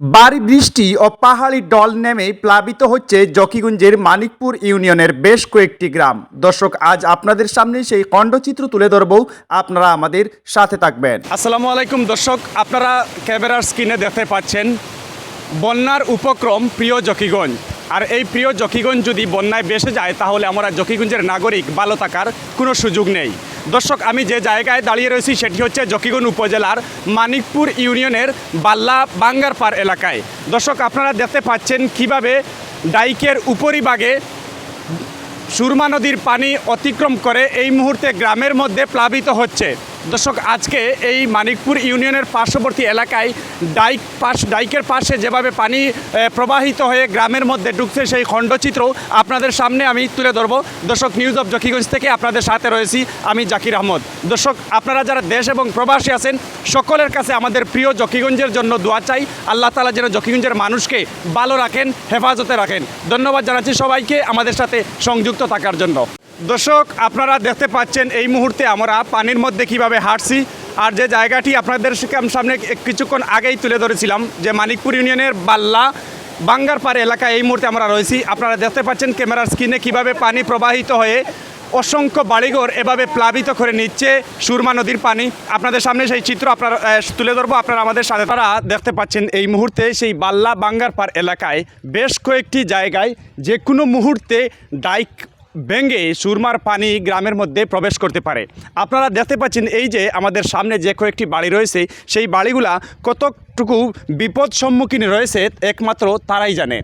ভারী বৃষ্টি ও পাহাড়ি ডল নেমেই প্লাবিত হচ্ছে জকিগঞ্জের মানিকপুর ইউনিয়নের বেশ কয়েকটি গ্রাম। দর্শক, আজ আপনাদের সামনে সেই খণ্ডচিত্র তুলে ধরব। আপনারা আমাদের সাথে থাকবেন। আসসালামু আলাইকুম দর্শক, আপনারা ক্যামেরার স্ক্রিনে দেখতে পাচ্ছেন বন্যার উপক্রম প্রিয় জকিগঞ্জ। আর এই প্রিয় জকিগঞ্জ যদি বন্যায় বেসে যায়, তাহলে আমরা জকিগঞ্জের নাগরিক ভালো থাকার কোনো সুযোগ নেই। দর্শক, আমি যে জায়গায় দাঁড়িয়ে রয়েছি সেটি হচ্ছে জকিগঞ্জ উপজেলার মানিকপুর ইউনিয়নের বাল্লা বাঙ্গারপাড় এলাকায়। দর্শক, আপনারা দেখতে পাচ্ছেন কীভাবে ডাইকের উপরিভাগে সুরমা নদীর পানি অতিক্রম করে এই মুহূর্তে গ্রামের মধ্যে প্লাবিত হচ্ছে। দর্শক, আজকে এই মানিকপুর ইউনিয়নের পার্শ্ববর্তী এলাকায় ডাইক পাশ, ডাইকের পাশে যেভাবে পানি প্রবাহিত হয়ে গ্রামের মধ্যে ঢুকছে সেই খণ্ডচিত্র আপনাদের সামনে আমি তুলে ধরবো। দর্শক নিউজ অফ জকিগঞ্জ থেকে আপনাদের সাথে রয়েছি আমি জাকির আহমদ। দর্শক, আপনারা যারা দেশ এবং প্রবাসী আছেন, সকলের কাছে আমাদের প্রিয় জকিগঞ্জের জন্য দোয়া চাই। আল্লাহ তালা যেন জকিগঞ্জের মানুষকে ভালো রাখেন, হেফাজতে রাখেন। ধন্যবাদ জানাচ্ছি সবাইকে আমাদের সাথে সংযুক্ত থাকার জন্য। দর্শক, আপনারা দেখতে পাচ্ছেন এই মুহূর্তে আমরা পানির মধ্যে কীভাবে হাঁটছি আর যে জায়গাটি আপনাদের সাম- সামনে কিছুক্ষণ আগেই তুলে ধরেছিলাম, যে মানিকপুর ইউনিয়নের বাল্লা বাঙ্গারপাড় এলাকায় এই মুহূর্তে আমরা রয়েছি। আপনারা দেখতে পাচ্ছেন ক্যামেরার স্ক্রিনে কীভাবে পানি প্রবাহিত হয়ে অসংখ্য বাড়িঘর এভাবে প্লাবিত করে নিচ্ছে সুরমা নদীর পানি। আপনাদের সামনে সেই চিত্র আপনারা তুলে ধরবো। আপনারা আমাদের সাথে তারা দেখতে পাচ্ছেন এই মুহূর্তে সেই বাল্লা বাঙ্গারপাড় এলাকায় বেশ কয়েকটি জায়গায় যে কোনো মুহূর্তে ডাইক ভেঙে সুরমার পানি গ্রামের মধ্যে প্রবেশ করতে পারে। আপনারা দেখতে পাচ্ছেন এই যে আমাদের সামনে যে কয়েকটি বাড়ি রয়েছে, সেই বাড়িগুলা কতটুকু বিপদ সম্মুখীন রয়েছে একমাত্র তারাই জানে।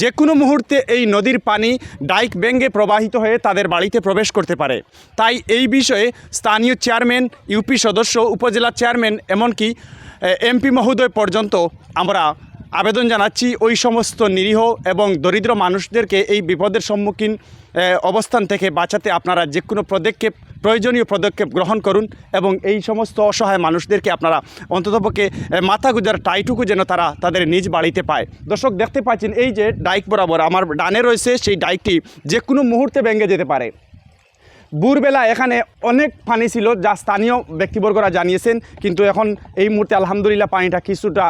যে কোনো মুহূর্তে এই নদীর পানি ডাইক ভেঙে প্রবাহিত হয়ে তাদের বাড়িতে প্রবেশ করতে পারে। তাই এই বিষয়ে স্থানীয় চেয়ারম্যান, ইউপি সদস্য, উপজেলা চেয়ারম্যান, এমনকি এমপি মহোদয় পর্যন্ত আমরা আবেদন জানাচ্ছি, ওই সমস্ত নিরীহ এবং দরিদ্র মানুষদেরকে এই বিপদের সম্মুখীন অবস্থান থেকে বাঁচাতে আপনারা যে কোনো পদক্ষেপ, প্রয়োজনীয় পদক্ষেপ গ্রহণ করুন এবং এই সমস্ত অসহায় মানুষদেরকে আপনারা অন্ততপক্ষে মাথা গুজার টাইটুকু যেন তারা তাদের নিজ বাড়িতে পায়। দর্শক, দেখতে পাচ্ছেন এই যে ডাইক বরাবর আমার ডানে রয়েছে, সেই ডাইকটি যে কোনো মুহূর্তে ভেঙে যেতে পারে। ভোরবেলা এখানে অনেক পানি ছিল, যা স্থানীয় ব্যক্তিবর্গরা জানিয়েছেন, কিন্তু এখন এই মুহূর্তে আলহামদুলিল্লাহ পানিটা কিছুটা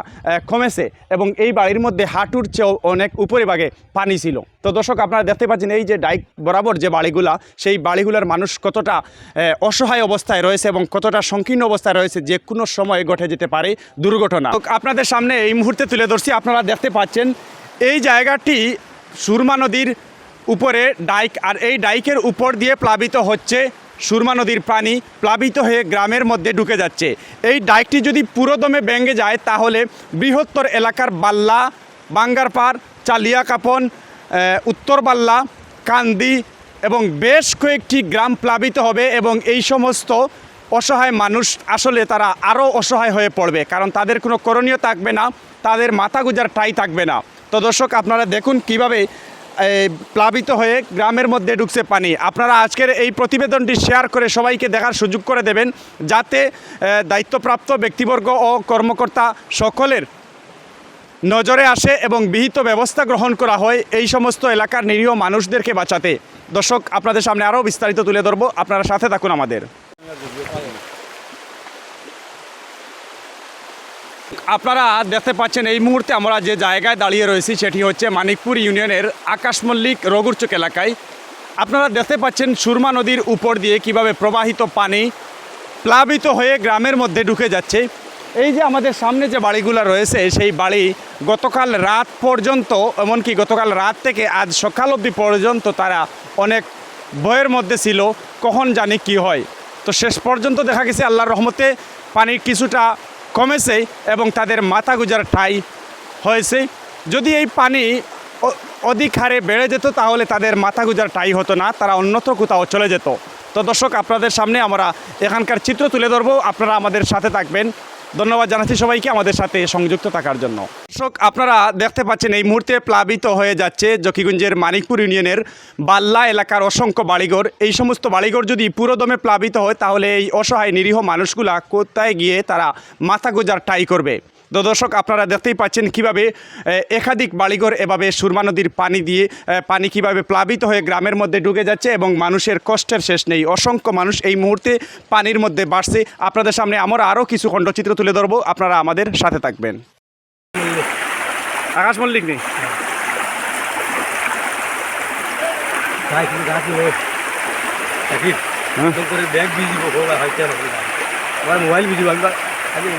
কমেছে এবং এই বাড়ির মধ্যে হাঁটুর চেয়েও অনেক উপরে ভাগে পানি ছিল। তো দর্শক, আপনারা দেখতে পাচ্ছেন এই যে ডাইক বরাবর যে বাড়িগুলা, সেই বাড়িগুলোর মানুষ কতটা অসহায় অবস্থায় রয়েছে এবং কতটা সংকীর্ণ অবস্থায় রয়েছে যে কোনো সময় ঘটে যেতে পারে দুর্ঘটনা। আপনাদের সামনে এই মুহূর্তে তুলে ধরছি, আপনারা দেখতে পাচ্ছেন এই জায়গাটি সুরমা নদীর উপরে ডাইক, আর এই ডাইকের উপর দিয়ে প্লাবিত হচ্ছে সুরমা নদীর পানি প্লাবিত হয়ে গ্রামের মধ্যে ঢুকে যাচ্ছে। এই ডাইকটি যদি পুরোদমে ভেঙে যায়, তাহলে বৃহত্তর এলাকার বাল্লা বাঙ্গারপাড় চালিয়া কাপন উত্তর বাল্লা, কান্দি এবং বেশ কয়েকটি গ্রাম প্লাবিত হবে এবং এই সমস্ত অসহায় মানুষ আসলে তারা আরও অসহায় হয়ে পড়বে, কারণ তাদের কোনো করণীয় থাকবে না, তাদের মাথা গুজার ঠাই থাকবে না। তো দর্শক, আপনারা দেখুন কীভাবে প্লাবিত হয়ে গ্রামের মধ্যে ঢুকছে পানি। আপনারা আজকের এই প্রতিবেদনটি শেয়ার করে সবাইকে দেখার সুযোগ করে দেবেন, যাতে দায়িত্বপ্রাপ্ত ব্যক্তিবর্গ ও কর্মকর্তা সকলের নজরে আসে এবং বিহিত ব্যবস্থা গ্রহণ করা হয় এই সমস্ত এলাকার নিরীহ মানুষদেরকে বাঁচাতে। দর্শক, আপনাদের সামনে আরও বিস্তারিত তুলে ধরবো। আপনারা সাথে থাকুন আমাদের। আপনারা দেখতে পাচ্ছেন এই মুহূর্তে আমরা যে জায়গায় দাঁড়িয়ে রয়েছি সেটি হচ্ছে মানিকপুর ইউনিয়নের আকাশ মল্লিক এলাকায়। আপনারা দেখতে পাচ্ছেন সুরমা নদীর উপর দিয়ে কীভাবে প্রবাহিত পানি প্লাবিত হয়ে গ্রামের মধ্যে ঢুকে যাচ্ছে। এই যে আমাদের সামনে যে বাড়িগুলো রয়েছে, সেই বাড়ি গতকাল রাত পর্যন্ত, এমনকি গতকাল রাত থেকে আজ সকাল অবধি পর্যন্ত তারা অনেক ভয়ের মধ্যে ছিল। কখন জানি কি হয়। তো শেষ পর্যন্ত দেখা গেছে আল্লাহর রহমতে পানির কিছুটা কমেছে এবং তাদের মাথা গুজার ঠাই হয়েছে। যদি এই পানি অধিক হারে বেড়ে যেত, তাহলে তাদের মাথা গুজার ঠাই হতো না, তারা অন্যত্র কোথাও চলে যেত। তো দর্শক, আপনাদের সামনে আমরা এখানকার চিত্র তুলে ধরবো। আপনারা আমাদের সাথে থাকবেন। ধন্যবাদ জানাচ্ছি সবাইকে আমাদের সাথে সংযুক্ত থাকার জন্য। দর্শক, আপনারা দেখতে পাচ্ছেন এই মুহূর্তে প্লাবিত হয়ে যাচ্ছে জকিগঞ্জের মানিকপুর ইউনিয়নের বাল্লা এলাকার অসংখ্য বাড়িঘর। এই সমস্ত বাড়িঘর যদি পুরোদমে প্লাবিত হয়, তাহলে এই অসহায় নিরীহ মানুষগুলা কোথায় গিয়ে তারা মাথা গোজার টাই করবে? তো দর্শক আপনারা দেখতেই পাচ্ছেন কীভাবে একাধিক বাড়িঘর এভাবে সুরমা নদীর পানি দিয়ে পানি কীভাবে প্লাবিত হয়ে গ্রামের মধ্যে ঢুকে যাচ্ছে এবং মানুষের কষ্টের শেষ নেই। অসংখ্য মানুষ এই মুহূর্তে পানির মধ্যে বাড়ছে। আপনাদের সামনে আমরা আরও কিছু খণ্ডচিত্র তুলে ধরবো। আপনারা আমাদের সাথে থাকবেন। আকাশ মল্লিক নি ভাই তুমি গাছ ও থাকি হ্যাঁ। করে ব্যাগ আমার মোবাইল বাংলা আগে